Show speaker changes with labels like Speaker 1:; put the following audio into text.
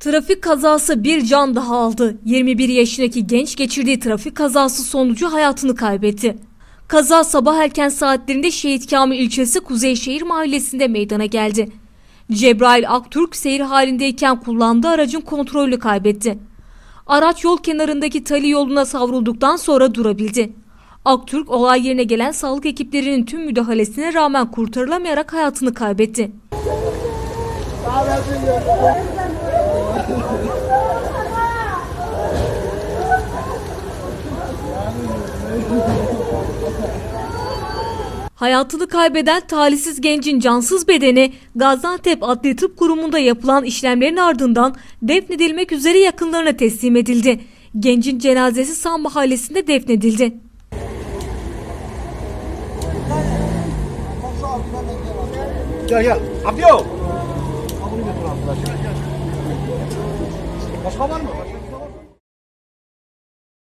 Speaker 1: Trafik kazası bir can daha aldı. 21 yaşındaki genç geçirdiği trafik kazası sonucu hayatını kaybetti. Kaza sabah erken saatlerinde Şehit Kamil ilçesi Kuzeyşehir mahallesinde meydana geldi. Cebrail Aktürk seyir halindeyken kullandığı aracın kontrolünü kaybetti. Araç yol kenarındaki tali yoluna savrulduktan sonra durabildi. Aktürk olay yerine gelen sağlık ekiplerinin tüm müdahalesine rağmen kurtarılamayarak hayatını kaybetti. Hayatını kaybeden talihsiz gencin cansız bedeni Gaziantep Adli Tıp Kurumu'nda yapılan işlemlerin ardından defnedilmek üzere yakınlarına teslim edildi. Gencin cenazesi Sam mahallesinde defnedildi.
Speaker 2: Gel gel. Abdiyo. Başka var mı?